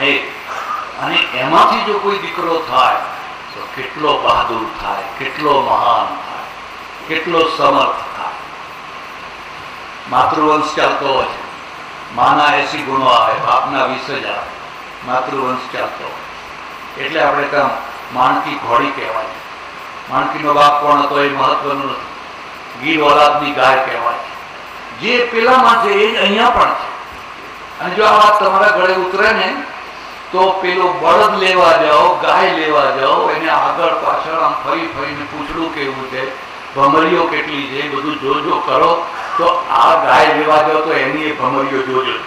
બને અને એમાંથી જો કોઈ દીકરો થાય, તો કેટલો બહાદુર થાય, કેટલો મહાન થાય, કેટલો સમર્થ થાય. માતૃવંશ ચાલતો હોય માના એસી ગુણો આવે, બાપના વીસ જ આવે માતૃવંશ ચાલતો હોય એટલે આપણે કામ માણકી ઘોડી કહેવાય માણકીનો બાપ કોણ હતો એ મહત્વનું નથી. ગીર ઓલાદની ગાય કહેવાય જે પેલામાં છે એ અહીંયા પણ છે. અને જો આ વાત તમારા ગળે ઉતરે ને તો પેલો બળદ લેવા જાઓ, ગાય લેવા જાઓ, એને આગળ પાછળ આમ ફરી ફરીને પૂછડું કેવું છે, ભમરીઓ કેટલી છે બધું જોજો કરો. તો આ ગાય લેવા જાઓ તો એની ભમરીઓ જોજો.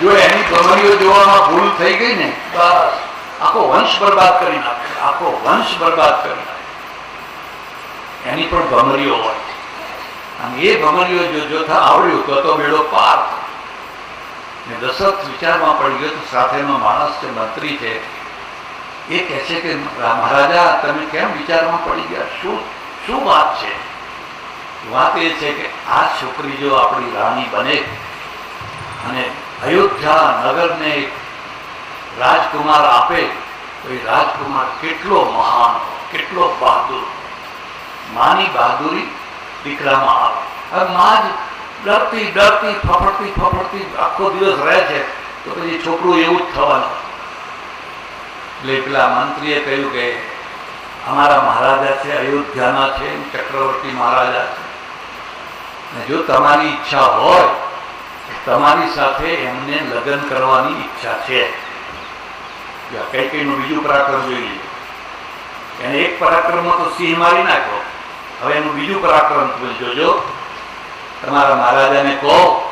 જો એની ભમરીઓ જોવામાં ભૂલ થઈ ગઈ ને, બસ. આખો વંશ બરબાદ કરી નાખે, આખો વંશ બરબાદ કરી નાખે. એની પણ ભમરીઓ હોય. આમ એ ભમરીઓ જો જોતા આવડ્યું તો તો મેળો પાર ને દશરથ વિચારમાં પડી ગયો સાથેનો માણસ છે મંત્રી છે, એ કહે છે કે, મહારાજા, તમે કેમ વિચારમાં પડી ગયા? શું શું વાત છે? વાત એ છે કે, આ છોકરી જો આપણી રાણી બને અને અયોધ્યા નગરને રાજકુમાર આપે, તો એ રાજકુમાર કેટલો મહાન કેટલો બહાદુર માની બહાદુરી દીકરામાં આવે. હવે માં જ ડરતી ડરતી, ફફડતી ફફડતી આખો દિવસ રહે છે. તો પછી છોકરું એવું જ થવાનું. એટલે પેલા મંત્રીએ કહ્યું કે અમારા મહારાજા છે, અયોધ્યાના છે, ચક્રવર્તી મહારાજા છે. ને જો તમારી ઈચ્છા હોય તમારી સાથે એમને લગ્ન કરવાની ઈચ્છા છે. કઈ કઈનું બીજું પરાક્રમ જોઈ લીધું. એને એક પરાક્રમમાં તો સિંહ મારી નાખ્યો. હવે એનું બીજું પરાક્રમ તમે જોજો. તમારા મહારાજાને કહો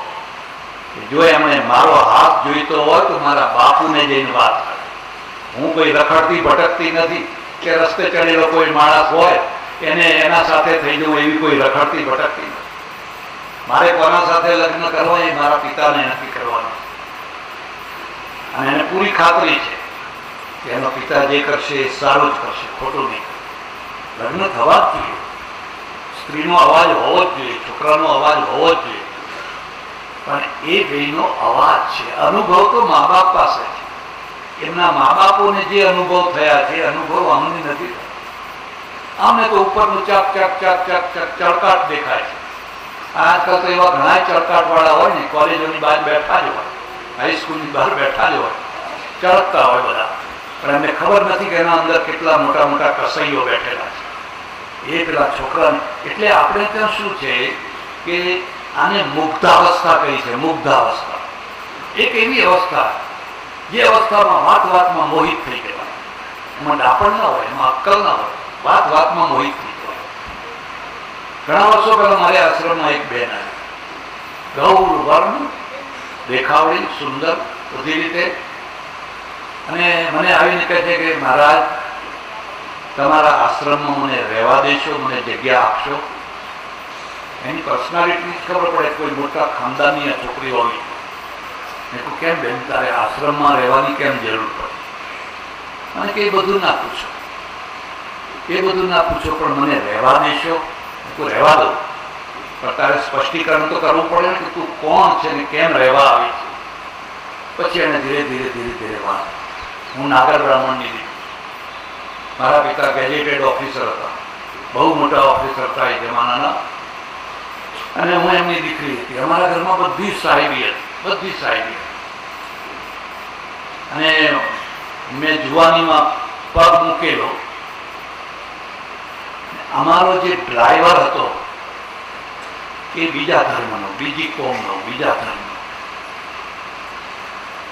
જો એમણે મારો હાથ જોઈતો હોય તો મારા બાપુને જઈને વાત હું કોઈ રખડતી, ભટકતી નથી કે રસ્તે ચડેલો કોઈ માણસ હોય, એને એના સાથે થઈ જવું એવી કોઈ રખડતી, ભટકતી નથી. મારે કોના સાથે લગ્ન કરવા એ મારા પિતાને નક્કી કરવાનું અને એને પૂરી ખાતરી છે કે એનો પિતા જે કરશે એ સારું જ કરશે, ખોટું નહીં. લગ્ન થવા જ જોઈએ. સ્ત્રીનો અવાજ હોવો જ જોઈએ, છોકરાનો અવાજ હોવો જ જોઈએ. પણ એ બેનો અવાજ છે. અનુભવ તો મા બાપ પાસે છે. એમના મા બાપોને જે અનુભવ થયા છે અનુભવ અમને નથી થયો. અમને તો ઉપરનું ચાક ચાક ચાક ચાક ચાક ચળકાટ દેખાય છે. આજકાલ તો એવા ઘણા ચળકાટ વાળા હોય ને, કોલેજોની બહાર બેઠા જ હોય હાઈસ્કૂલની બહાર બેઠા જ હોય, ચળકતા હોય બધા. પણ એમને ખબર નથી કે એના અંદર કેટલા મોટા મોટા કસૈયો બેઠેલા છે. એ પેલા છોકરાને, એટલે આપણે ત્યાં શું છે કે આને મુગ્ધાવસ્થા કહી છે, મુગ્ધાવસ્થા. એક એવી અવસ્થા, જે અવસ્થામાં વાત વાતમાં મોહિત થઈ જવાય. એમાં ડાપણ ના હોય, એમાં અક્કલ ના હોય, વાત વાતમાં મોહિત થઈ જવાય. ઘણા વર્ષો પહેલા મારે આશ્રમમાં એક બેન આવી. ગૌર, વર્ણ, દેખાવડી, સુંદર, બધી રીતે. અને મને આવીને કહે છે કે, મહારાજ, તમારા આશ્રમમાં મને રહેવા દેશો, મને જગ્યા આપશો. એની પર્સનાલિટી ખબર પડે કોઈ મોટા ખાનદાની આ છોકરી હોવી તો કેમ બેન, તારે આશ્રમમાં રહેવાની કેમ જરૂર પડે? મને કે એ બધું ના પૂછો. એ બધું ના પૂછો, પણ મને રહેવા દેશો. તું રહેવા દો. પણ તારે સ્પષ્ટીકરણ તો કરવું પડે કે તું કોણ છે ને કેમ રહેવા આવી છે. પછી એને ધીરે ધીરે ધીરે ધીરે વાત હું નાગર બ્રાહ્મણની મારા પિતા ગેજેટેડ ઓફિસર હતા. બહુ મોટા ઓફિસર હતા એ જમાનાના. અને હું એમની દીકરી હતી. અમારા ઘરમાં બધી સાહેબી હતી. બધી સાહેબી. અને મેં જુવાનીમાં પગ મૂકેલો. અમારો જે ડ્રાઈવર હતો, એ બીજા ધર્મનો, બીજી કોમનો, બીજા ધર્મનો.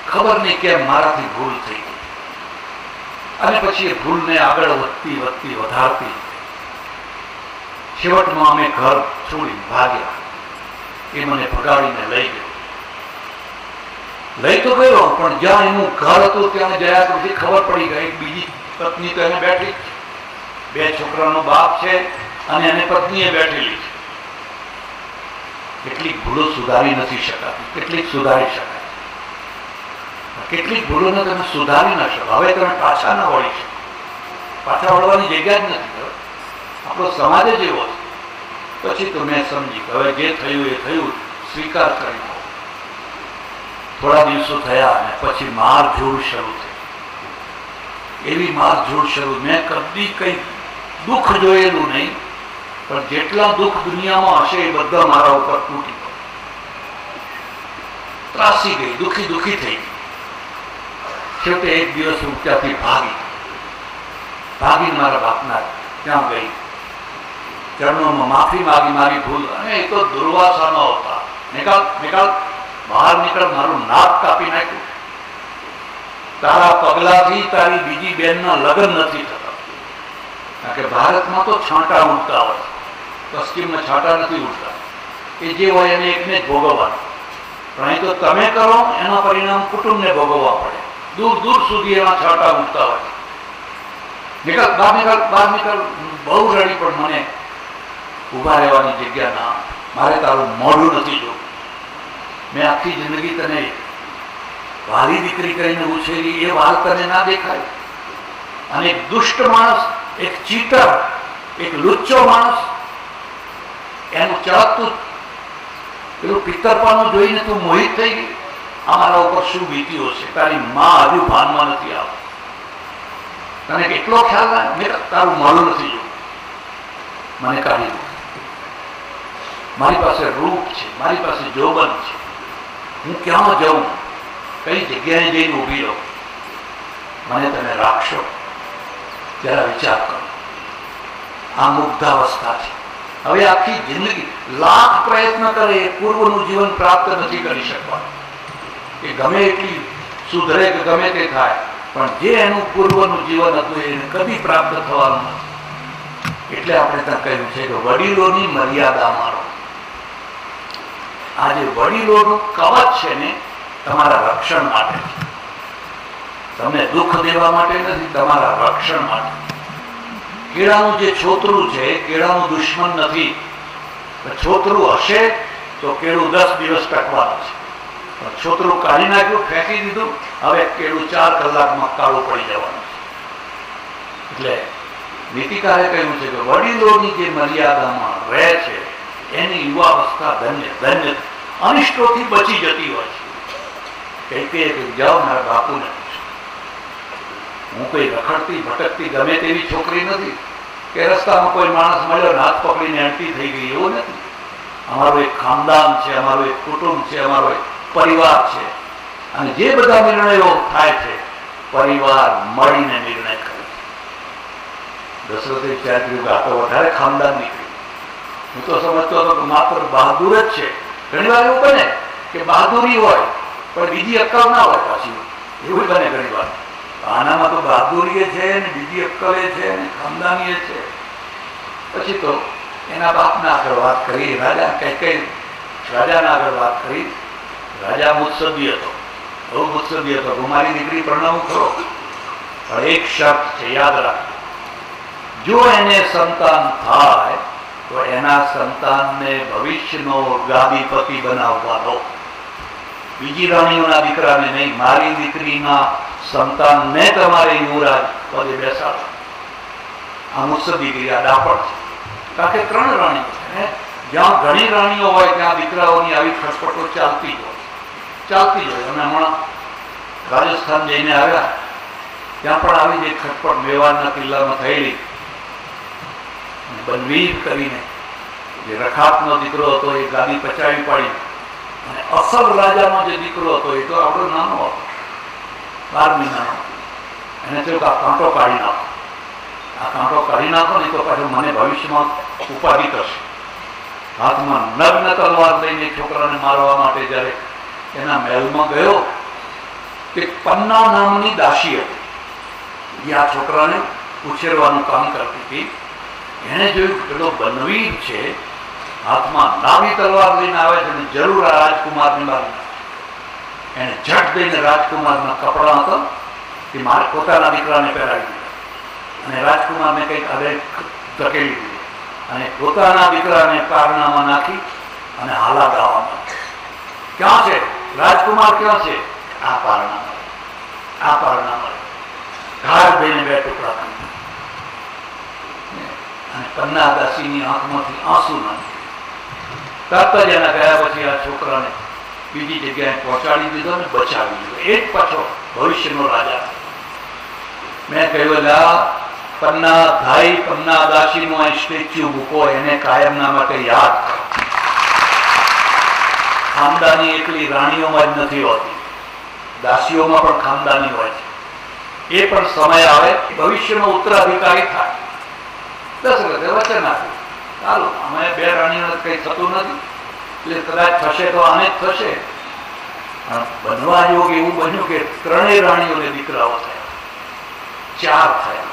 ખબર નહીં કેમ મારાથી ભૂલ થઈ ગઈ. અને પછી એ ભૂલને આગળ વધતી વધતી, વધારતી. છેવટમાં અમે ઘર છોડી ભાગ્યા. એ મને ભગાડીને લઈ ગયો. લઈ તો ગયો, પણ જ્યાં એનું ઘર હતું ત્યાં ગયા પછી ખબર પડી ગઈ, બીજી પત્ની તો એને બેઠી બે છોકરાનો બાપ છે અને એને પત્નીએ બેઠેલી છે. કેટલીક ભૂલો સુધારી નથી શકાતી, કેટલીક સુધારી શકાય. કેટલીક ભૂલોને તમે સુધારી ના શકો. હવે તમે પાછા ના વળી શકો. પાછા વળવાની જગ્યા જ નથી આપણો સમાજ જ એવો છે. પછી તો મેં સમજી હવે જે થયું એ થયું, સ્વીકાર કરી થોડા દિવસો થયા અને પછી મારઝૂડ શરૂ થઈ. એવી મારઝૂડ શરૂ, મેં કદી કંઈ દુઃખ જોયેલું નહીં, પણ જેટલા દુઃખ દુનિયામાં હશે એ બધા મારા ઉપર તૂટી ત્રાસી ગઈ, દુઃખી દુઃખી થઈ ગઈ. છેવટે એક દિવસ હું ત્યાંથી ભાગી ભાગી મારા બાપના ત્યાં ગઈ. ચરણોમાં માફી માગી મારી ભૂલ અને એ તો દુર્વાસાનો હતા નિકાલ નિકાલ. બહાર નીકળ, મારું નાક કાપી નાખ્યું. તારા પગલાથી તારી બીજી બહેનના લગ્ન નથી થતા. કારણ કે ભારતમાં તો છાંટા ઉડતા હોય પશ્ચિમમાં છાંટા નથી ઉડતા. એ જે હોય એને એકને ભોગવવાનું. પણ અહીં તો તમે કરો, એના પરિણામ કુટુંબને ભોગવવા પડે. દૂર દૂર સુધી એના છાંટા ઉડતા હોય નીકળ બહાર નીકળ બહાર નીકળ. બહુ રડી પણ મને ઊભા રહેવાની જગ્યા ના મારે તારું મોઢું નથી જોવું મેં આખી જિંદગી તને વાલી દીકરી કરીને ઉછેરી, એ વાલ તને ના દેખાય. અને એક દુષ્ટ માણસ, એક ચીટર, એક લુચ્ચો માણસ, એનું ચળકતું પેલું પિત્તરપાનું જોઈને તું મોહિત થઈ ગઈ. અમારા ઉપર શું વીતી હશે તારી માં હજુ ભાનમાં નથી આવતી. તને કેટલો ખ્યાલ આવે? મેં તારું મોડું નથી જોયું મને કાઢી દો. મારી પાસે રૂપ છે, મારી પાસે જોબન છે. હું ક્યાં જાઉં? કઈ જગ્યાએ જઈને ઊભી રહું? મને તમે રાખશો? જરા વિચાર કરો. આ મુગ્ધાવસ્થા છે. હવે આખી જિંદગી લાખ પ્રયત્ન કરે, એ પૂર્વનું જીવન પ્રાપ્ત નથી કરી શકવાનું. એ ગમે એટલી સુધરે કે ગમે તે થાય, પણ જે એનું પૂર્વનું જીવન હતું એને કદી પ્રાપ્ત થવાનું નથી. એટલે આપણે ત્યાં કહ્યું છે કે વડીલોની મર્યાદા મારો આ જે વડીલોનું કવચ છે ને તમારા રક્ષણ માટે. તમને દુઃખ દેવા માટે નથી, તમારા રક્ષણ માટે. કેળાનું જે છોતરું છે, કેળાનું દુશ્મન નથી. છોતરું હશે તો કેળું દસ દિવસ ટકવાનું છે. પણ છોતરું કાઢી નાખ્યું, ફેંકી દીધું, હવે કેળું ચાર કલાકમાં કાળું પડી જવાનું છે. એટલે નીતિકારે કહ્યું છે કે વડીલોની જે મર્યાદામાં રહે છે એની યુવાવસ્થા ધન્ય ધન્ય અનિષ્ટોથી બચી જતી હોય છે. કઈ કઈ જાઓ મારા બાપુને હું કોઈ રખડતી, ભટકતી, ગમે તેવી છોકરી નથી. કે રસ્તામાં કોઈ માણસ મળ્યો હાથ પકડીને એન્ટી થઈ ગઈ, એવું નથી. અમારું એક ખાનદાન છે, અમારું એક કુટુંબ છે, અમારો એક પરિવાર છે. અને જે બધા નિર્ણયો થાય છે, પરિવાર મળીને નિર્ણય કરે છે. દશરથે વિચાર કર્યું તો વધારે ખાનદાન નીકળ્યું. હું તો સમજતો હતો કે માત્ર બહાદુર જ છે. ઘણી વાર એવું બને કે બહાદુરી હોય, પણ બીજી અક્કલ ના હોય પાછી. એવું બને ઘણી વાર. આનામાં તો બહાદુરી છે ને બીજી અક્કલે છે ને ખાનદાની છે. પછી તો એના બાપના આગળ વાત કરી, રાજા કઈ કઈ રાજાના આગળ વાત કરી. રાજા મુત્સદી હતો. બહુ મુત્સદી હતો. હું દીકરી પરણાવું ખરો. પણ એક શબ્દ છે, યાદ રાખ જો એને સંતાન થાય તો એના સંતાનને ભવિષ્યનો ગાદીપતિ બનાવવાનો બીજી રાણીઓના દીકરાને નહીં, મારી દીકરીના સંતાનને તમારે યુવરાજ પદે બેસાડો. આ મુસદ દીકરી આ ડાપણ છે. કારણ કે ત્રણ રાણીઓ છે જ્યાં ઘણી રાણીઓ હોય, ત્યાં દીકરાઓની આવી ખસપટો ચાલતી હોય. ચાલતી હોય, અને હમણાં રાજસ્થાન જઈને આવ્યા, ત્યાં પણ આવી જે ખટપટ મેવાડના કિલ્લામાં થયેલી બલવીર કરીને. જે રખાતનો દીકરો હતો, એ ગાદી પચાવી પાડી. અને અસલ રાજાનો જે દીકરો હતો, એ તો આપણો નાનો હતો. બાર મહિનાનો એને થયું કે આ કાંટો કાઢી નાખો. આ કાંટો કાઢી નાખો ને તો પાછું મને ભવિષ્યમાં ઉપાધિ થશે. હાથમાં નગ્ન તલવાર લઈને છોકરાને મારવા માટે જ્યારે એના મહેલમાં ગયો, તે પન્ના નામની દાસી હતી. એ આ છોકરાને ઉછેરવાનું કામ કરતી હતી. એણે જોયું પેલો બનવીર છે, હાથમાં નાવી તલવાર લઈને આવે છે જરૂર આ રાજકુમારની મારી એને ઝટ દઈને રાજકુમારના કપડા હતા એ મારે પોતાના દીકરાને પહેરાવી દીધા. અને રાજકુમારને કંઈક હવે ધકેલી દીધી. અને પોતાના દીકરાને કારનામાં નાખી અને હાલા ગાવામાં. ક્યાં છે? રાજકુમાર ક્યાં છે? આ પારણામાં. આ પારણામાં. ઘાર દઈને બે ટુકડા કરી અને પન્ના દાસીની આંખમાંથી આંસુ નાખી. તરત જ એના ગયા પછી આ છોકરાને બીજી જગ્યાએ પહોંચાડી દીધો ને બચાવી દીધો. એ જ પાછો ભવિષ્યનો રાજા. મેં કહ્યું, લા, પન્ના ભાઈ, પન્ના દાસીનો સ્ટેચ્યુ મૂકો, એને કાયમના માટે યાદ કરો. ખાનદાની એટલી રાણીઓમાં જ નથી હોતી. દાસીઓમાં પણ ખાનદાની હોય છે. એ પણ સમય આવે ભવિષ્યનો ઉત્તરાધિકારી થાય. દશરથે વચન આપ્યું ચાલો, અમે બે રાણીઓને કંઈ થતું નથી, એટલે કદાચ થશે તો આને જ થશે. બનવા યોગ એવું બન્યું કે ત્રણેય રાણીઓને દીકરાઓ થયા. ચાર થયા.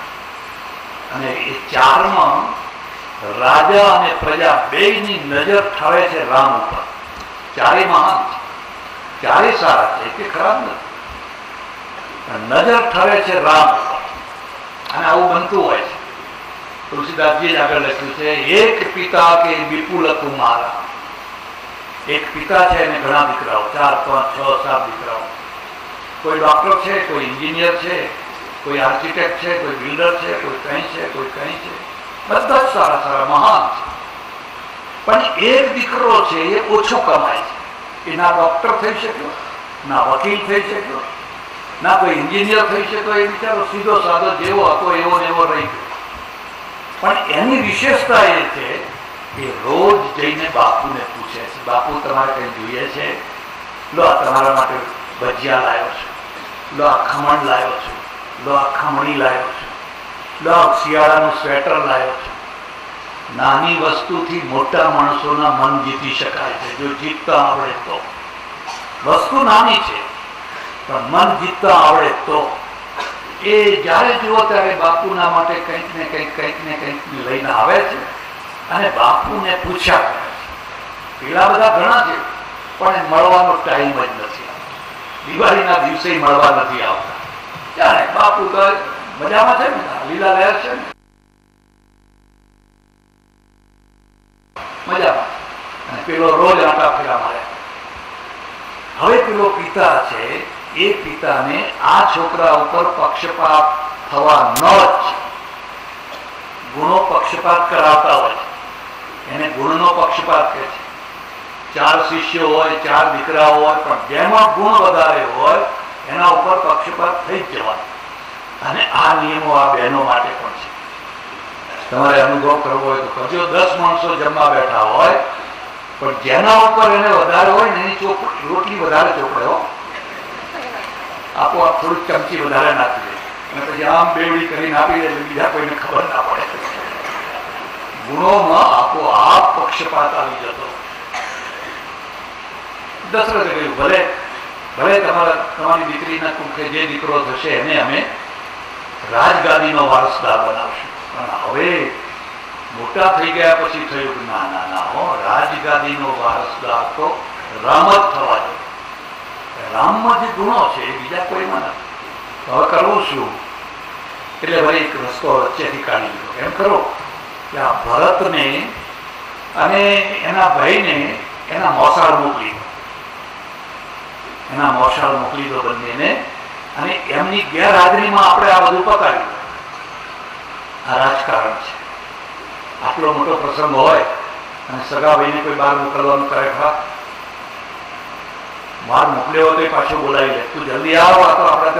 અને એ ચારમાં રાજા અને પ્રજા બેયની નજર ઠરે છે રામ ઉપર. ચારે મહાન છે. ચારે સારા છે કે ખરાબ નથી. નજર ઠરે છે રામ ઉપર. અને આવું બનતું હોય છે. તુલસીદાસજી જ આગળ લખ્યું છે, એક પિતા કે વિપુલ કુમારા. એક પિતા છે અને ઘણા દીકરાઓ, ચાર, પાંચ, છ, સાત દીકરાઓ. કોઈ ડોક્ટર છે, કોઈ એન્જિનિયર છે, કોઈ આર્કિટેક્ટ છે, કોઈ બિલ્ડર છે, કોઈ કંઈ છે, કોઈ કંઈ છે. બધા જ સારા સારા મહાન છે. પણ એક દીકરો છે એ ઓછો કમાય છે. એ ના ડોક્ટર થઈ શક્યો, ના વકીલ થઈ શક્યો, ના કોઈ એન્જિનિયર થઈ શક્યો, એ બિચારો સીધો સાધો જેવો હતો, એવો એવો રહી ગયો. પણ એની વિશેષતા એ છે કે રોજ જઈને બાપુને પૂછે છે, બાપુ, તમારે કંઈ જોઈએ છે? લો, આ તમારા માટે ભજીયા લાવ્યો છું. લો, આ ખમણ લાવ્યો છું. લો, આ ખમણી લાવ્યો છું. લો, આ શિયાળાનું સ્વેટર લાવ્યો છું. નાની વસ્તુથી મોટા માણસોના મન જીતી શકાય છે. જો જીતતા આવડે તો. વસ્તુ નાની છે, પણ મન જીતતા આવડે તો. એ જ્યારે જુઓ ત્યારે બાપુના માટે કંઈક ને કંઈક કંઈક ને કંઈક લઈને આવે છે. અને બાપુને પૂછ્યા કરે છે. પેલા બધા ઘણા છે, પણ મળવાનો ટાઈમ જ નથી દિવાળીના દિવસે મળવા નથી આવતા. ત્યારે બાપુ તો મજામાં છે ને? લીલા લહેર છે ને? મજામાં. અને પેલો રોજ આટા ફેરા મારે. હવે પેલો પિતા છે એ પિતાને આ છોકરા ઉપર પક્ષપાત થવા ન જ ગુણો પક્ષપાત કરાવતા હોય. છે એને ગુણનો પક્ષપાત કહે છે. ચાર શિષ્યો હોય, ચાર દીકરાઓ હોય, પણ જેમાં ગુણ વધારે હોય, એના ઉપર પક્ષપાત થઈ જ જવાય અને આ નિયમો આ બહેનો માટે પણ છે. તમારે અનુભવ કરવો હોય તો કરજો. દસ માણસો જમવા બેઠા હોય, પણ જેના ઉપર એને વધારે હોય ને એની ચોપડી રોટલી વધારે ચોપડે હો. આપોઆપ થોડીક ચમચી વધારે નાખી દે અને પછી આમ બેવડી કરીને આપી દે બીજા કોઈને ખબર ના પડે. ગુણોમાં આપોઆપ પક્ષપાત આવી જતો. દશરથે કહ્યું, ભલે ભલે તમારા, તમારી દીકરીના કુંખે જે દીકરો થશે એને અમે રાજગાદીનો વારસદાર બનાવશું. પણ હવે મોટા થઈ ગયા પછી થયું ના ના ના, હો, રાજગાદીનો વારસદાર તો રામ જ થવા જોઈએ રામમાં જે ગુણો છે એ બીજા કોઈમાં નથી હવે કરવું શું એટલે ભાઈ એક રસ્તો વચ્ચેથી કાઢી લીધો એમ કરો કે આ ભરતને અને એના ભાઈને એના મોસાળ મોકલી એના મોસાળ મોકલી દો બંનેને અને એમની ગેરહાજરીમાં આપણે આ બધું પતાવી આ રાજકારણ છે આટલો મોટો પ્રસંગ હોય અને સગા ભાઈને કોઈ બહાર મોકલવાનું કરે ખરા બહાર મોકલ્યો તો પાછો બોલાવી લે. તું જલ્દી આવ આ તો આપણા